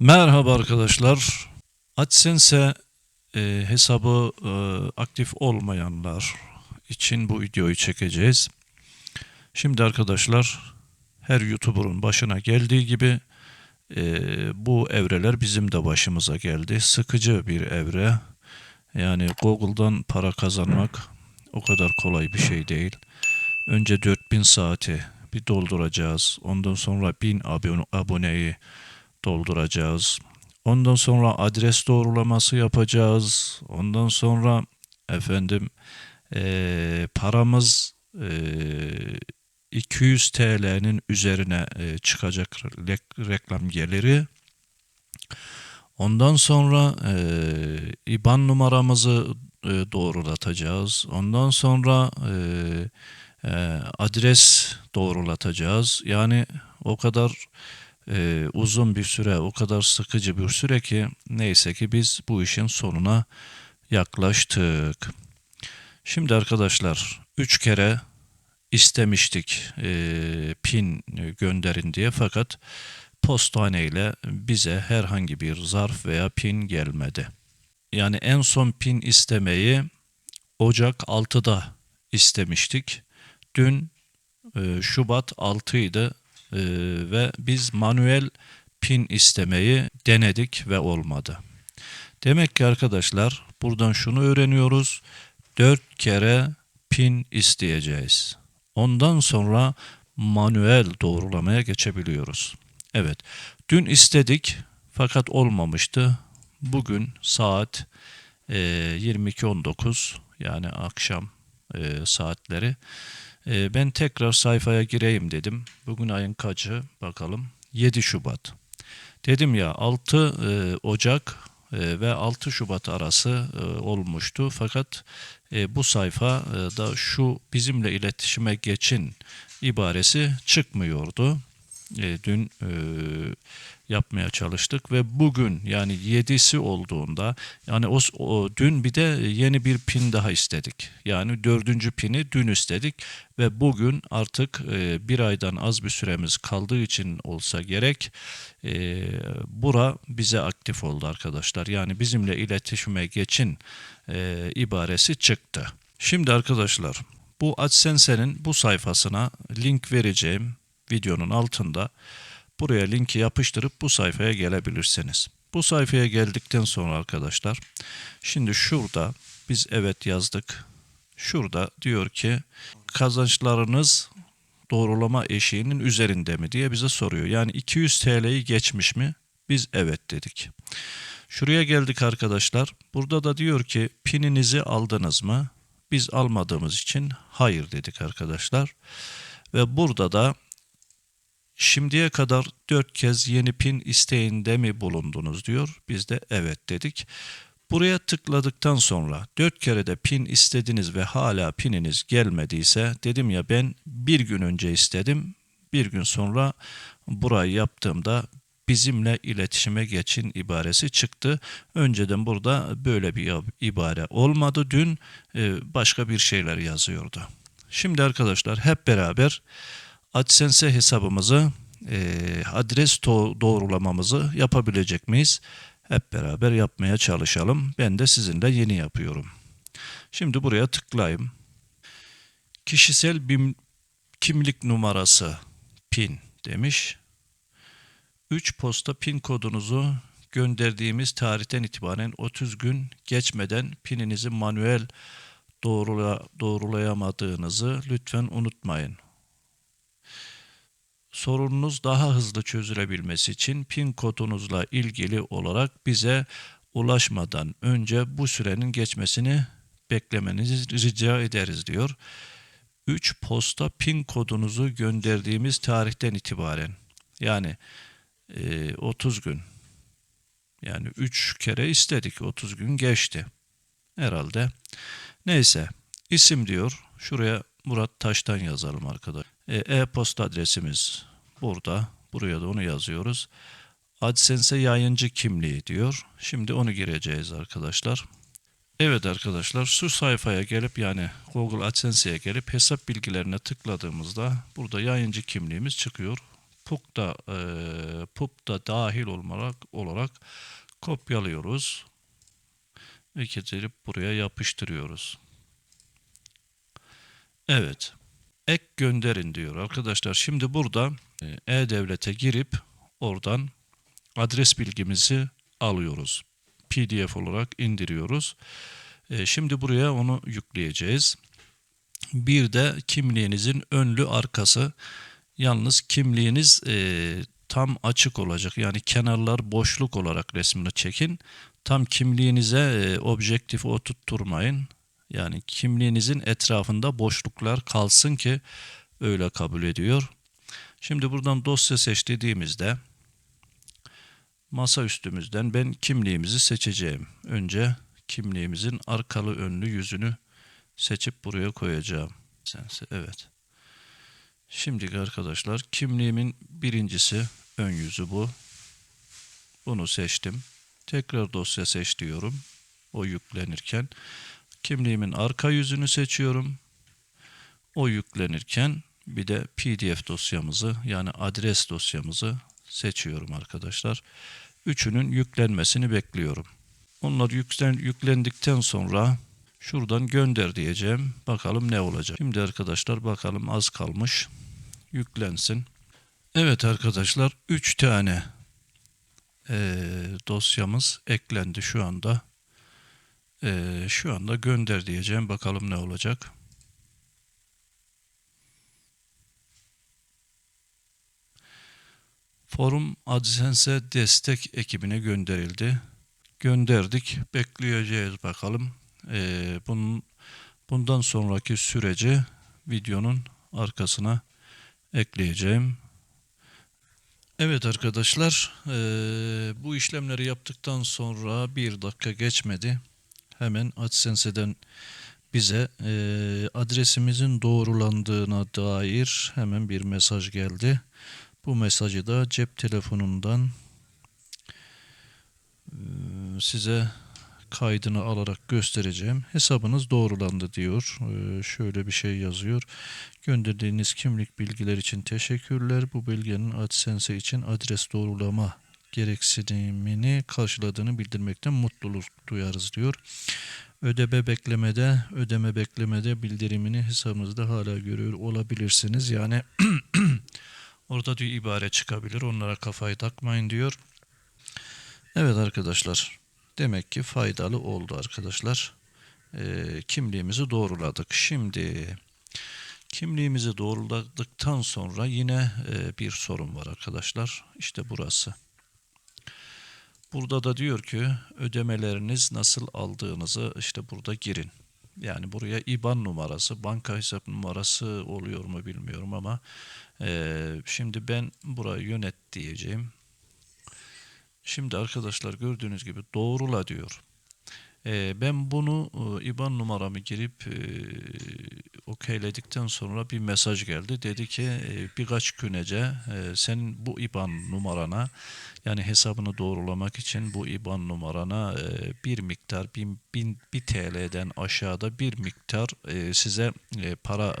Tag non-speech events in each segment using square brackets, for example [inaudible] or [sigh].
Merhaba arkadaşlar. AdSense e, hesabı e, aktif olmayanlar için bu videoyu çekeceğiz. Şimdi arkadaşlar her YouTuber'ın başına geldiği gibi e, bu evreler bizim de başımıza geldi. Sıkıcı bir evre. Yani Google'dan para kazanmak o kadar kolay bir şey değil. Önce 4000 saati bir dolduracağız. Ondan sonra 1000 abone, aboneyi dolduracağız. Ondan sonra adres doğrulaması yapacağız. Ondan sonra efendim eee, paramız eee, 200 TL'nin üzerine eee, çıkacak re- reklam geliri. Ondan sonra eee, IBAN numaramızı eee, doğrulatacağız. Ondan sonra eee, eee, adres doğrulatacağız. Yani o kadar e, uzun bir süre, o kadar sıkıcı bir süre ki neyse ki biz bu işin sonuna yaklaştık. Şimdi arkadaşlar 3 kere istemiştik e, pin gönderin diye fakat postane ile bize herhangi bir zarf veya pin gelmedi. Yani en son pin istemeyi Ocak 6'da istemiştik. Dün e, Şubat 6 idi Ee, ve biz manuel pin istemeyi denedik ve olmadı. Demek ki arkadaşlar buradan şunu öğreniyoruz. 4 kere pin isteyeceğiz. Ondan sonra manuel doğrulamaya geçebiliyoruz. Evet. Dün istedik fakat olmamıştı. Bugün saat e, 22.19 yani akşam e, saatleri. E, ben tekrar sayfaya gireyim dedim. Bugün ayın kaçı bakalım. 7 Şubat. Dedim ya 6 e, Ocak e, ve 6 Şubat arası e, olmuştu. Fakat bu sayfada şu bizimle iletişime geçin ibaresi çıkmıyordu. E, dün e, yapmaya çalıştık ve bugün yani 7'si olduğunda yani o, o dün bir de yeni bir pin daha istedik. Yani dördüncü pini dün istedik ve bugün artık e, bir aydan az bir süremiz kaldığı için olsa gerek e, bura bize aktif oldu arkadaşlar. Yani bizimle iletişime geçin e, ibaresi çıktı. Şimdi arkadaşlar bu AdSense'nin bu sayfasına link vereceğim videonun altında. Buraya linki yapıştırıp bu sayfaya gelebilirsiniz. Bu sayfaya geldikten sonra arkadaşlar şimdi şurada biz evet yazdık. Şurada diyor ki kazançlarınız doğrulama eşiğinin üzerinde mi diye bize soruyor. Yani 200 TL'yi geçmiş mi? Biz evet dedik. Şuraya geldik arkadaşlar. Burada da diyor ki pininizi aldınız mı? Biz almadığımız için hayır dedik arkadaşlar. Ve burada da Şimdiye kadar dört kez yeni pin isteğinde mi bulundunuz diyor. Biz de evet dedik. Buraya tıkladıktan sonra dört kere de pin istediniz ve hala pininiz gelmediyse dedim ya ben bir gün önce istedim. Bir gün sonra burayı yaptığımda bizimle iletişime geçin ibaresi çıktı. Önceden burada böyle bir ibare olmadı. Dün e, başka bir şeyler yazıyordu. Şimdi arkadaşlar hep beraber AdSense hesabımızı e, adres doğrulamamızı yapabilecek miyiz? Hep beraber yapmaya çalışalım. Ben de sizinle yeni yapıyorum. Şimdi buraya tıklayayım. Kişisel BİM kimlik numarası PIN demiş. 3 posta PIN kodunuzu gönderdiğimiz tarihten itibaren 30 gün geçmeden pininizi manuel doğrula, doğrulayamadığınızı lütfen unutmayın. Sorununuz daha hızlı çözülebilmesi için PIN kodunuzla ilgili olarak bize ulaşmadan önce bu sürenin geçmesini beklemenizi rica ederiz diyor. 3 posta PIN kodunuzu gönderdiğimiz tarihten itibaren yani e, 30 gün yani 3 kere istedik 30 gün geçti herhalde. Neyse isim diyor şuraya Murat Taş'tan yazalım arkadaşlar. E, e-posta adresimiz burada. Buraya da onu yazıyoruz. AdSense yayıncı kimliği diyor. Şimdi onu gireceğiz arkadaşlar. Evet arkadaşlar şu sayfaya gelip yani Google AdSense'ye gelip hesap bilgilerine tıkladığımızda burada yayıncı kimliğimiz çıkıyor. PUK da e, PUP da dahil olarak olarak kopyalıyoruz ve getirip buraya yapıştırıyoruz. Evet. Ek gönderin diyor arkadaşlar. Şimdi burada e, e-devlete girip oradan adres bilgimizi alıyoruz. PDF olarak indiriyoruz. E, Şimdi buraya onu yükleyeceğiz. Bir de kimliğinizin önlü arkası. Yalnız kimliğiniz e, tam açık olacak. Yani kenarlar boşluk olarak resmini çekin. Tam kimliğinize e, objektif oturtturmayın. Yani kimliğinizin etrafında boşluklar kalsın ki öyle kabul ediyor. Şimdi buradan dosya seç dediğimizde masa üstümüzden ben kimliğimizi seçeceğim. Önce kimliğimizin arkalı önlü yüzünü seçip buraya koyacağım. Evet. Şimdi arkadaşlar kimliğimin birincisi ön yüzü bu. Bunu seçtim. Tekrar dosya seç diyorum. O yüklenirken kimliğimin arka yüzünü seçiyorum. O yüklenirken bir de PDF dosyamızı yani adres dosyamızı seçiyorum arkadaşlar. Üçünün yüklenmesini bekliyorum. Onlar yüklen, yüklendikten sonra şuradan gönder diyeceğim. Bakalım ne olacak. Şimdi arkadaşlar bakalım az kalmış. Yüklensin. Evet arkadaşlar 3 tane eee, dosyamız eklendi şu anda. Eee, şu anda gönder diyeceğim. Bakalım ne olacak. Forum AdSense destek ekibine gönderildi. Gönderdik. Bekleyeceğiz bakalım. Ee, bunun, bundan sonraki süreci videonun arkasına ekleyeceğim. Evet arkadaşlar, eee, bu işlemleri yaptıktan sonra bir dakika geçmedi. Hemen AdSense'den bize eee, adresimizin doğrulandığına dair hemen bir mesaj geldi. Bu mesajı da cep telefonundan eee, size kaydını alarak göstereceğim. Hesabınız doğrulandı diyor. Eee, şöyle bir şey yazıyor. Gönderdiğiniz kimlik bilgiler için teşekkürler. Bu belgenin AdSense için adres doğrulama gereksinimini karşıladığını bildirmekten mutluluk duyarız diyor. Ödeme beklemede, ödeme beklemede bildirimini hesabınızda hala görüyor olabilirsiniz. Yani [clears throat] orada diyor ibare çıkabilir. Onlara kafayı takmayın diyor. Evet arkadaşlar. Demek ki faydalı oldu arkadaşlar. Ee, kimliğimizi doğruladık. Şimdi kimliğimizi doğruladıktan sonra yine e, bir sorun var arkadaşlar. İşte burası. Burada da diyor ki ödemeleriniz nasıl aldığınızı işte burada girin. Yani buraya IBAN numarası, banka hesap numarası oluyor mu bilmiyorum ama e, şimdi ben burayı yönet diyeceğim. Şimdi arkadaşlar gördüğünüz gibi doğrula diyor. Ee, ben bunu e, IBAN numaramı girip e, okeyledikten sonra bir mesaj geldi. Dedi ki e, birkaç gün önce e, senin bu IBAN numarana yani hesabını doğrulamak için bu IBAN numarana e, bir miktar bin, bin, bir TL'den aşağıda bir miktar size para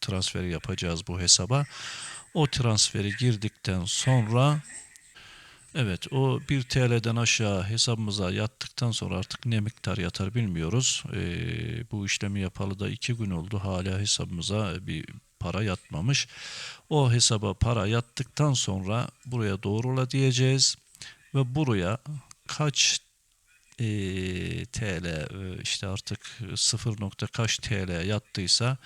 transferi yapacağız bu hesaba. O transferi girdikten sonra Evet o 1 TL'den aşağı hesabımıza yattıktan sonra artık ne miktar yatar bilmiyoruz. Ee, bu işlemi yapalı da 2 gün oldu hala hesabımıza bir para yatmamış. O hesaba para yattıktan sonra buraya doğrula diyeceğiz ve buraya kaç e, TL işte artık 0 nokta kaç TL yattıysa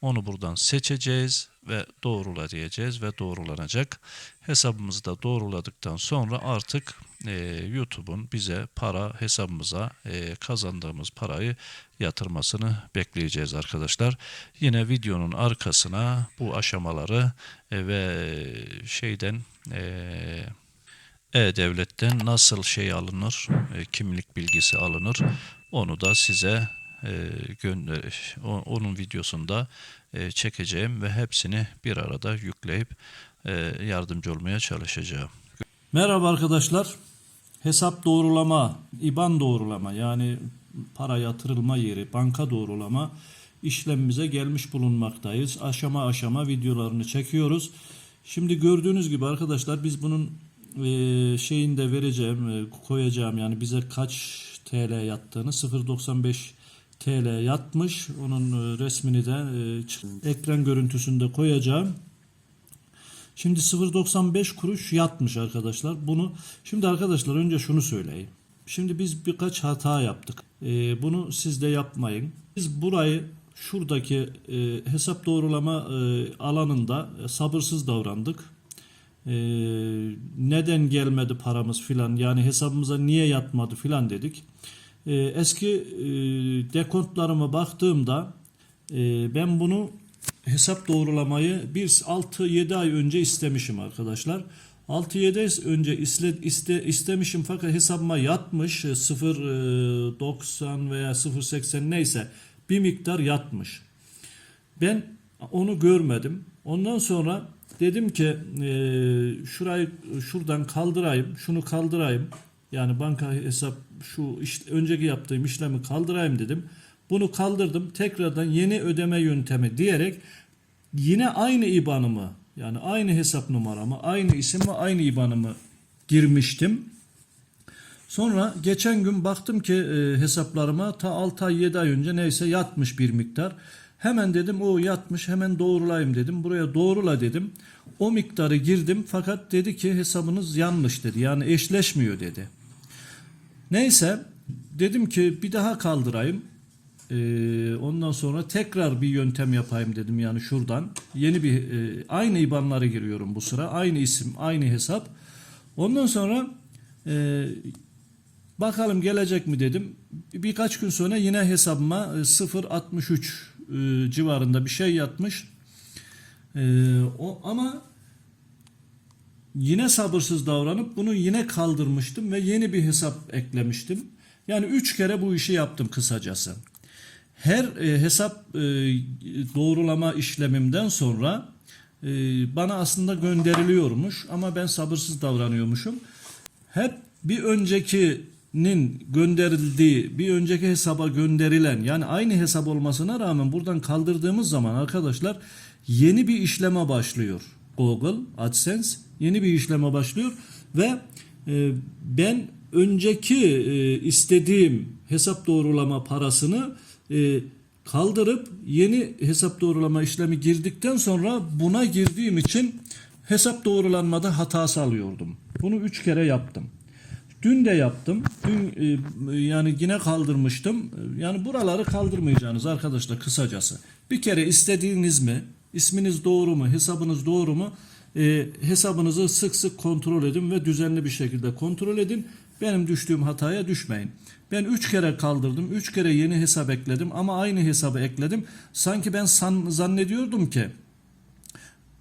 onu buradan seçeceğiz ve doğrula diyeceğiz ve doğrulanacak. Hesabımızı da doğruladıktan sonra artık e, YouTube'un bize para hesabımıza e, kazandığımız parayı yatırmasını bekleyeceğiz arkadaşlar. Yine videonun arkasına bu aşamaları e, ve şeyden e, e-Devlet'ten nasıl şey alınır, e, kimlik bilgisi alınır onu da size e, gönder onun videosunda e, çekeceğim ve hepsini bir arada yükleyip e, yardımcı olmaya çalışacağım. Merhaba arkadaşlar. Hesap doğrulama, IBAN doğrulama yani para yatırılma yeri, banka doğrulama işlemimize gelmiş bulunmaktayız. Aşama aşama videolarını çekiyoruz. Şimdi gördüğünüz gibi arkadaşlar biz bunun e, şeyini de vereceğim, e, koyacağım yani bize kaç TL yattığını 0.95 TL yatmış. Onun e, resmini de e, ekran görüntüsünü de koyacağım. Şimdi 0.95 kuruş yatmış arkadaşlar. Bunu şimdi arkadaşlar önce şunu söyleyeyim. Şimdi biz birkaç hata yaptık. Ee, bunu siz de yapmayın. Biz burayı şuradaki hesap doğrulama alanında sabırsız davrandık. Ee, neden gelmedi paramız filan yani hesabımıza niye yatmadı filan dedik. Ee, eski e, dekontlarıma baktığımda e, ben bunu hesap doğrulamayı bir 6-7 ay önce istemişim arkadaşlar. 6-7 ay önce iste, iste, istemişim fakat hesabıma yatmış e, 0.90 veya 0.80 neyse bir miktar yatmış. Ben onu görmedim. Ondan sonra dedim ki e, şurayı şuradan kaldırayım, şunu kaldırayım. Yani banka hesap şu iş, önceki yaptığım işlemi kaldırayım dedim. Bunu kaldırdım. Tekrardan yeni ödeme yöntemi diyerek yine aynı IBAN'ımı yani aynı hesap numaramı, aynı isim ve aynı IBAN'ımı girmiştim. Sonra geçen gün baktım ki e, hesaplarıma ta 6 ay 7 ay önce neyse yatmış bir miktar. Hemen dedim o yatmış hemen doğrulayayım dedim. Buraya doğrula dedim. O miktarı girdim fakat dedi ki hesabınız yanlış dedi. Yani eşleşmiyor dedi. Neyse dedim ki bir daha kaldırayım. Ee, ondan sonra tekrar bir yöntem yapayım dedim yani şuradan. Yeni bir e, aynı IBAN'ları giriyorum bu sıra. Aynı isim, aynı hesap. Ondan sonra e, bakalım gelecek mi dedim. Birkaç gün sonra yine hesabıma e, 0.63 e, civarında bir şey yatmış. E, o ama yine sabırsız davranıp bunu yine kaldırmıştım ve yeni bir hesap eklemiştim. Yani üç kere bu işi yaptım kısacası. Her e, hesap e, doğrulama işlemimden sonra e, bana aslında gönderiliyormuş ama ben sabırsız davranıyormuşum. Hep bir öncekinin gönderildiği, bir önceki hesaba gönderilen yani aynı hesap olmasına rağmen buradan kaldırdığımız zaman arkadaşlar yeni bir işleme başlıyor. Google AdSense yeni bir işleme başlıyor ve e, ben önceki e, istediğim hesap doğrulama parasını e, kaldırıp yeni hesap doğrulama işlemi girdikten sonra buna girdiğim için hesap doğrulanmada hata salıyordum. Bunu üç kere yaptım. Dün de yaptım. Dün e, yani yine kaldırmıştım. Yani buraları kaldırmayacağınız arkadaşlar kısacası. Bir kere istediğiniz mi? isminiz doğru mu? Hesabınız doğru mu? E, hesabınızı sık sık kontrol edin ve düzenli bir şekilde kontrol edin. Benim düştüğüm hataya düşmeyin. Ben 3 kere kaldırdım. 3 kere yeni hesap ekledim ama aynı hesabı ekledim. Sanki ben san, zannediyordum ki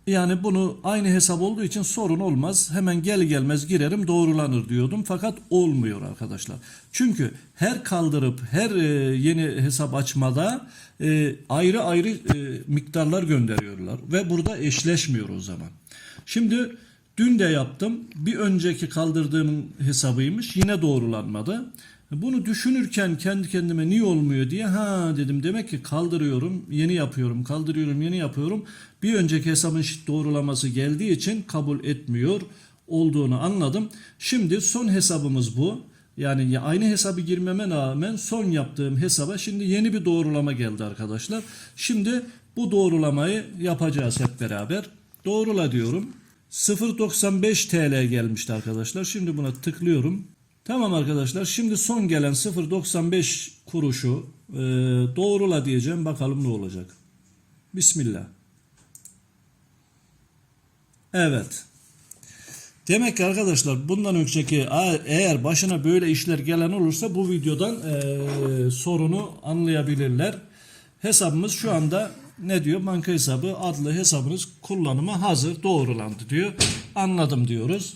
yani bunu aynı hesap olduğu için sorun olmaz. Hemen gel gelmez girerim doğrulanır diyordum. Fakat olmuyor arkadaşlar. Çünkü her kaldırıp her e, yeni hesap açmada e, ayrı ayrı e, miktarlar gönderiyorlar. Ve burada eşleşmiyor o zaman. Şimdi dün de yaptım. Bir önceki kaldırdığım hesabıymış. Yine doğrulanmadı. Bunu düşünürken kendi kendime niye olmuyor diye ha dedim demek ki kaldırıyorum, yeni yapıyorum, kaldırıyorum, yeni yapıyorum. Bir önceki hesabın doğrulaması geldiği için kabul etmiyor olduğunu anladım. Şimdi son hesabımız bu. Yani ya aynı hesabı girmeme rağmen son yaptığım hesaba şimdi yeni bir doğrulama geldi arkadaşlar. Şimdi bu doğrulamayı yapacağız hep beraber. Doğrula diyorum. 0.95 TL gelmişti arkadaşlar. Şimdi buna tıklıyorum. Tamam arkadaşlar. Şimdi son gelen 0.95 kuruşu e, doğrula diyeceğim. Bakalım ne olacak. Bismillah. Evet. Demek ki arkadaşlar bundan önceki eğer başına böyle işler gelen olursa bu videodan e, sorunu anlayabilirler. Hesabımız şu anda ne diyor? Banka hesabı adlı hesabınız kullanıma hazır doğrulandı diyor. Anladım diyoruz.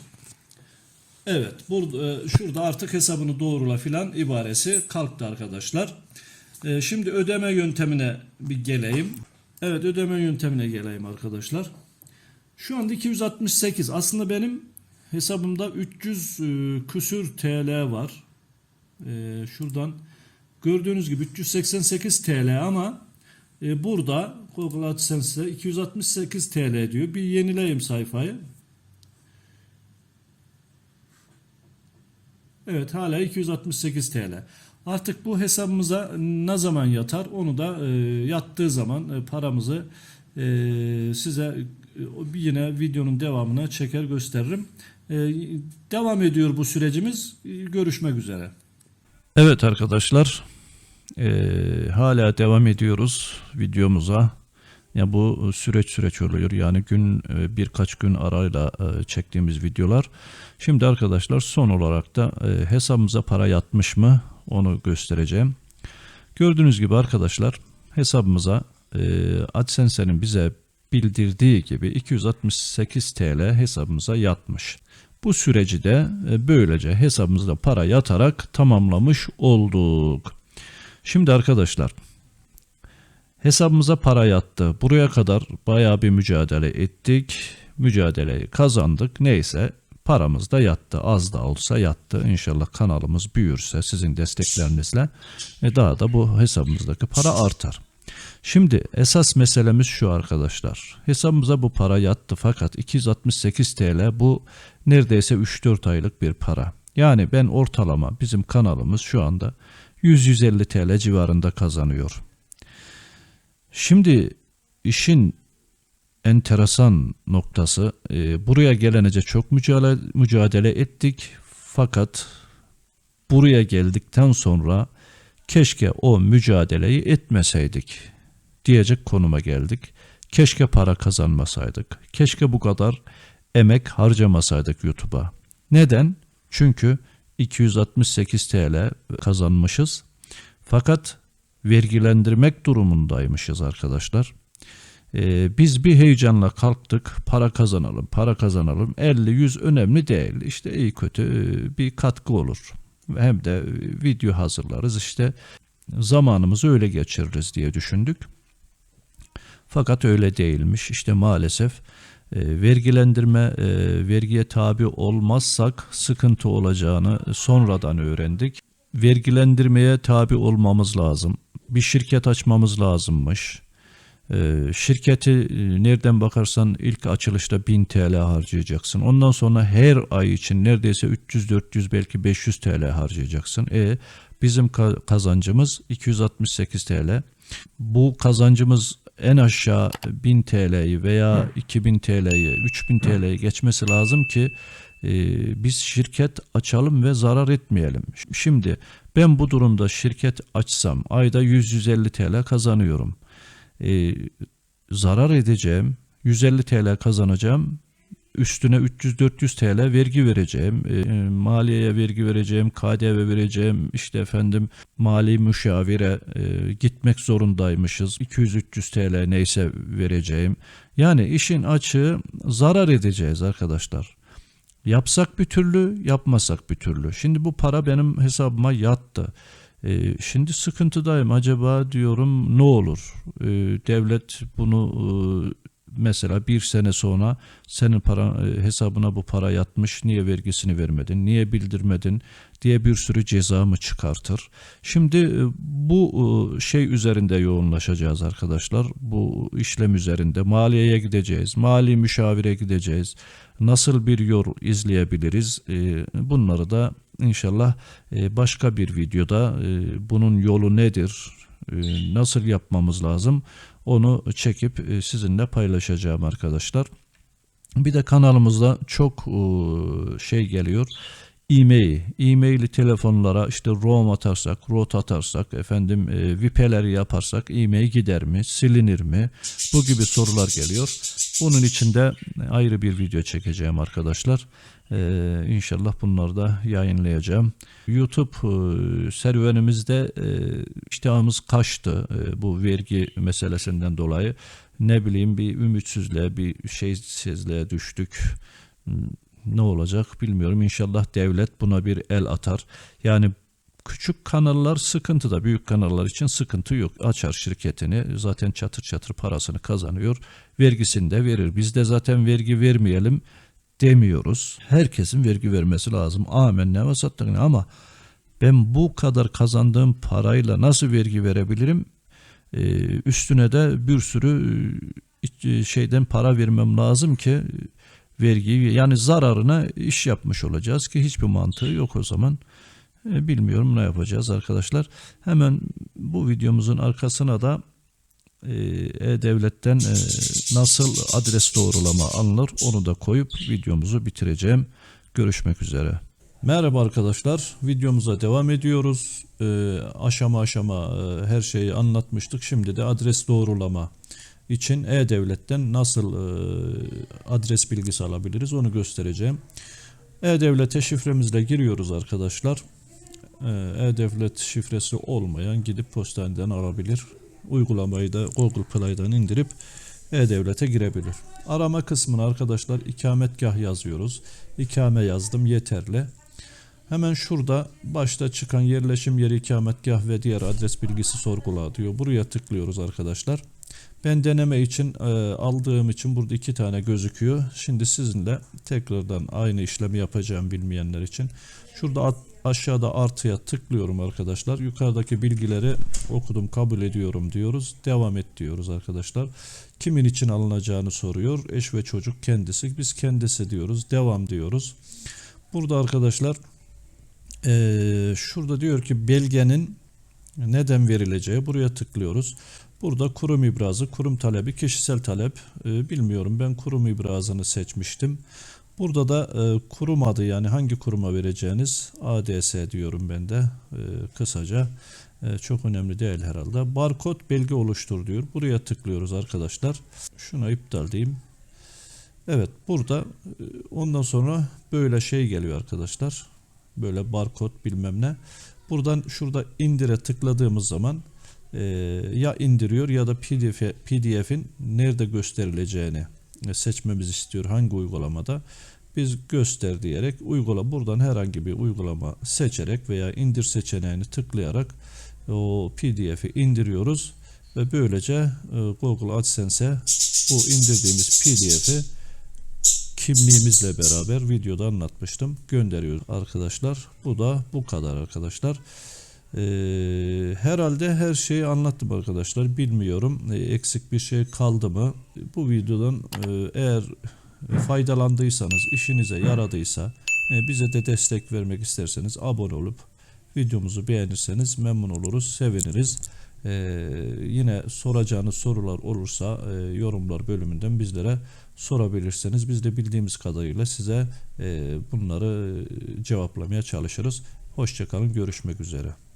Evet, burada e, şurada artık hesabını doğrula filan ibaresi kalktı arkadaşlar. E, şimdi ödeme yöntemine bir geleyim. Evet, ödeme yöntemine geleyim arkadaşlar. Şu anda 268. Aslında benim hesabımda 300 e, küsür TL var. Şuradan gördüğünüz gibi 388 TL ama burada Google AdSense'de 268 TL diyor. Bir yenileyim sayfayı. Evet hala 268 TL. Artık bu hesabımıza ne zaman yatar onu da e, yattığı zaman e, paramızı e, size e, yine videonun devamına çeker gösteririm. E, devam ediyor bu sürecimiz. E, Görüşmek üzere. Evet arkadaşlar eee, hala devam ediyoruz videomuza. Ya bu süreç süreç oluyor yani gün e, birkaç gün arayla e, çektiğimiz videolar. Şimdi arkadaşlar son olarak da e, hesabımıza para yatmış mı onu göstereceğim. Gördüğünüz gibi arkadaşlar hesabımıza e, AdSense'nin bize bildirdiği gibi 268 TL hesabımıza yatmış. Bu süreci de e, böylece hesabımıza para yatarak tamamlamış olduk. Şimdi arkadaşlar hesabımıza para yattı. Buraya kadar bayağı bir mücadele ettik. Mücadeleyi kazandık. Neyse paramız da yattı. Az da olsa yattı. İnşallah kanalımız büyürse sizin desteklerinizle e, daha da bu hesabımızdaki para artar. Şimdi esas meselemiz şu arkadaşlar. Hesabımıza bu para yattı fakat 268 TL bu neredeyse 3-4 aylık bir para. Yani ben ortalama bizim kanalımız şu anda 100-150 TL civarında kazanıyor. Şimdi işin enteresan noktası e, buraya gelenece çok mücadele, mücadele ettik fakat buraya geldikten sonra keşke o mücadeleyi etmeseydik diyecek konuma geldik. Keşke para kazanmasaydık. Keşke bu kadar emek harcamasaydık YouTube'a. Neden? Çünkü 268 TL kazanmışız. Fakat vergilendirmek durumundaymışız arkadaşlar. Ee, biz bir heyecanla kalktık para kazanalım para kazanalım. 50-100 önemli değil. İşte iyi kötü bir katkı olur. Hem de video hazırlarız. İşte zamanımızı öyle geçiririz diye düşündük. Fakat öyle değilmiş. İşte maalesef e, vergilendirme e, vergiye tabi olmazsak sıkıntı olacağını sonradan öğrendik. Vergilendirmeye tabi olmamız lazım bir şirket açmamız lazımmış ee, şirketi e, nereden bakarsan ilk açılışta 1000 TL harcayacaksın. Ondan sonra her ay için neredeyse 300 400 belki 500 TL harcayacaksın. E bizim ka- kazancımız 268 TL. Bu kazancımız en aşağı 1000 TL'yi veya 2000 TL'yi, 3000 TL'yi geçmesi lazım ki e, biz şirket açalım ve zarar etmeyelim. Şimdi ben bu durumda şirket açsam ayda 100-150 TL kazanıyorum e, zarar edeceğim, 150 TL kazanacağım, üstüne 300-400 TL vergi vereceğim, e, maliyeye vergi vereceğim, KDV vereceğim, işte efendim mali müşavire e, gitmek zorundaymışız, 200-300 TL neyse vereceğim. Yani işin açığı zarar edeceğiz arkadaşlar. Yapsak bir türlü, yapmasak bir türlü. Şimdi bu para benim hesabıma yattı. Ee, şimdi sıkıntıdayım. Acaba diyorum ne olur? Ee, devlet bunu e, mesela bir sene sonra senin para e, hesabına bu para yatmış. Niye vergisini vermedin? Niye bildirmedin? diye bir sürü ceza mı çıkartır? Şimdi e, bu e, şey üzerinde yoğunlaşacağız arkadaşlar. Bu işlem üzerinde maliyeye gideceğiz. Mali müşavire gideceğiz. Nasıl bir yol izleyebiliriz? Bunları da İnşallah başka bir videoda bunun yolu nedir, nasıl yapmamız lazım onu çekip e, sizinle paylaşacağım arkadaşlar. Bir de kanalımızda çok e, şey geliyor. E-mail, e-maili telefonlara işte ROM atarsak, ROT atarsak, efendim e, VP'leri yaparsak e-mail gider mi, silinir mi? Bu gibi sorular geliyor. Bunun için de ayrı bir video çekeceğim arkadaşlar. Ee, inşallah bunları da yayınlayacağım. YouTube e, serüvenimizde e, iştahımız kaçtı e, bu vergi meselesinden dolayı. Ne bileyim bir ümitsizliğe, bir şeysizliğe düştük. Hmm, Ne olacak bilmiyorum. İnşallah devlet buna bir el atar. Yani küçük kanallar sıkıntıda, büyük kanallar için sıkıntı yok. Açar şirketini, zaten çatır çatır parasını kazanıyor, vergisini de verir. Biz de zaten vergi vermeyelim demiyoruz. Herkesin vergi vermesi lazım. Amenna ve sattık ama ben bu kadar kazandığım parayla nasıl vergi verebilirim? e, üstüne de bir sürü e, şeyden para vermem lazım ki vergi yani zararına iş yapmış olacağız ki hiçbir mantığı yok o zaman. E, Bilmiyorum ne yapacağız arkadaşlar. Hemen bu videomuzun arkasına da e, E-Devlet'ten e, nasıl adres doğrulama alınır onu da koyup videomuzu bitireceğim. Görüşmek üzere. Merhaba arkadaşlar. Videomuza devam ediyoruz. E, aşama aşama e, her şeyi anlatmıştık. Şimdi de adres doğrulama için E-Devlet'ten nasıl e, adres bilgisi alabiliriz onu göstereceğim. E-Devlet'e şifremizle giriyoruz arkadaşlar. Ee, E-Devlet şifresi olmayan gidip postaneden alabilir. Uygulamayı da Google Play'den indirip E-Devlet'e girebilir. Arama kısmına arkadaşlar ikametgah yazıyoruz. İkame yazdım yeterli. Hemen şurada başta çıkan yerleşim yeri ikametgah ve diğer adres bilgisi sorgula diyor. Buraya tıklıyoruz arkadaşlar. Ben deneme için e, aldığım için burada iki tane gözüküyor. Şimdi sizinle tekrardan aynı işlemi yapacağım bilmeyenler için. Şurada aşağıda artıya tıklıyorum arkadaşlar. Yukarıdaki bilgileri okudum kabul ediyorum diyoruz. Devam et diyoruz arkadaşlar. Kimin için alınacağını soruyor. Eş ve çocuk kendisi. Biz kendisi diyoruz. Devam diyoruz. Burada arkadaşlar eee, şurada diyor ki belgenin neden verileceği buraya tıklıyoruz. Burada kurum ibrazı, kurum talebi, kişisel talep. Ee, bilmiyorum ben kurum ibrazını seçmiştim. Burada da e, kurum adı yani hangi kuruma vereceğiniz ADS diyorum ben de e, kısaca. E, çok önemli değil herhalde. Barkod belge oluştur diyor. Buraya tıklıyoruz arkadaşlar. Şuna iptal diyeyim. Evet burada e, ondan sonra böyle şey geliyor arkadaşlar. Böyle barkod bilmem ne. Buradan şurada indire tıkladığımız zaman e, ya indiriyor ya da PDF PDF'in nerede gösterileceğini seçmemizi istiyor hangi uygulamada. Biz göster diyerek uygula buradan herhangi bir uygulama seçerek veya indir seçeneğini tıklayarak o PDF'i indiriyoruz ve böylece e, Google AdSense'e bu indirdiğimiz PDF'i kimliğimizle beraber videoda anlatmıştım. Gönderiyoruz arkadaşlar. Bu da bu kadar arkadaşlar. Ee, herhalde her şeyi anlattım arkadaşlar. Bilmiyorum e, eksik bir şey kaldı mı? Bu videodan e, eğer faydalandıysanız, işinize yaradıysa, e, bize de destek vermek isterseniz abone olup videomuzu beğenirseniz memnun oluruz, seviniriz. Ee, yine soracağınız sorular olursa e, yorumlar bölümünden bizlere sorabilirseniz biz de bildiğimiz kadarıyla size e, bunları e, cevaplamaya çalışırız. Hoşçakalın, görüşmek üzere.